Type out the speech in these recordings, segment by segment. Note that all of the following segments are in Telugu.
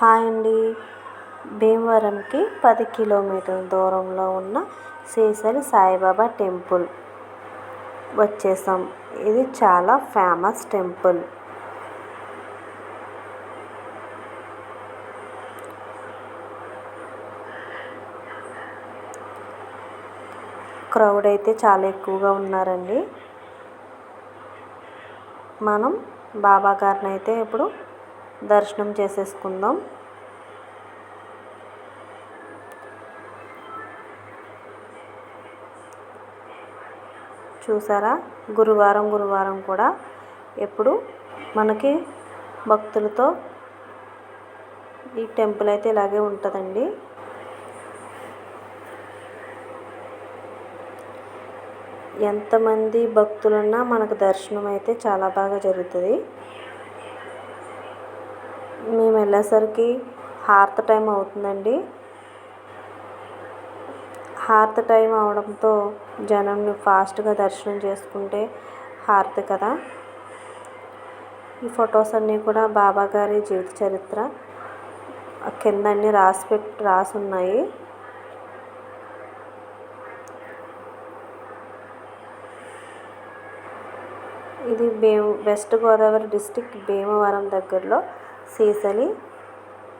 హాయ్ అండి. భీమవరంకి పది కిలోమీటర్ల దూరంలో ఉన్న శ్రీశైలి సాయిబాబా టెంపుల్ వచ్చేసాం. ఇది చాలా ఫేమస్ టెంపుల్. క్రౌడ్ అయితే చాలా ఎక్కువగా ఉన్నారండి. మనం బాబా గారిని అయితే ఇప్పుడు దర్శనం చేసేసుకుందాం. చూసారా? గురువారం గురువారం కూడా ఎప్పుడు మనకి భక్తులతో ఈ టెంపుల్ అయితే ఇలాగే ఉంటుందండి. ఎంతమంది భక్తులున్నా మనకు దర్శనం అయితే చాలా బాగా జరుగుతుంది. వెళ్ళేసరికి హారతి టైం అవుతుందండి. హారతి టైం అవడంతో జనం ఫాస్ట్గా దర్శనం చేసుకుంటే హారతి కదా. ఈ ఫొటోస్ అన్నీ కూడా బాబాగారి జీవిత చరిత్ర. కింద అన్నీ రాసి పెట్టి రాసి ఉన్నాయి. ఇది భీమ వెస్ట్ గోదావరి డిస్టిక్ భీమవరం దగ్గరలో సీసలి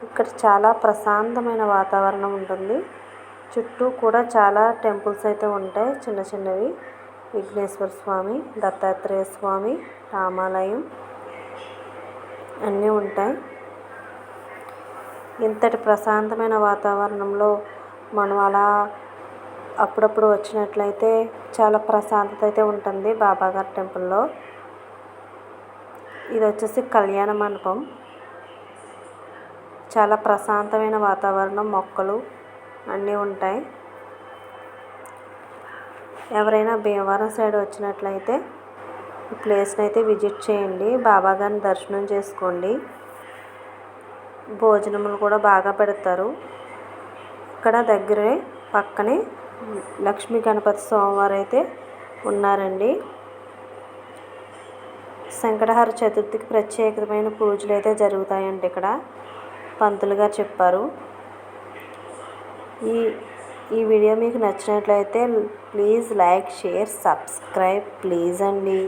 ఇక్కడ చాలా ప్రశాంతమైన వాతావరణం ఉంటుంది. చుట్టూ కూడా చాలా టెంపుల్స్ అయితే ఉంటాయి. చిన్న చిన్నవి. విఘ్నేశ్వర స్వామి దత్తాత్రేయ స్వామి రామాలయం అన్నీ ఉంటాయి. ఇంతటి ప్రశాంతమైన వాతావరణంలో మనం అలా అప్పుడప్పుడు వచ్చినట్లయితే చాలా ప్రశాంతత అయితే ఉంటుంది బాబాగారి టెంపుల్లో. ఇది వచ్చేసి కళ్యాణ మండపం. చాలా ప్రశాంతమైన వాతావరణం మొక్కలు అన్నీ ఉంటాయి. ఎవరైనా భీమవరం సైడ్ వచ్చినట్లయితే ఈ ప్లేస్ని అయితే విజిట్ చేయండి. బాబా గారిని దర్శనం చేసుకోండి. భోజనములు కూడా బాగా పెడతారు. ఇక్కడ దగ్గరే పక్కనే లక్ష్మీ గణపతి స్వామివారు అయితే ఉన్నారండి. శంకటహార చతుర్థికి ప్రత్యేకమైన పూజలు అయితే జరుగుతాయండి ఇక్కడ. పంతులు గారు చెప్పారు. ఈ ఈ వీడియో మీకు నచ్చినట్లయితే please like share subscribe please అండి.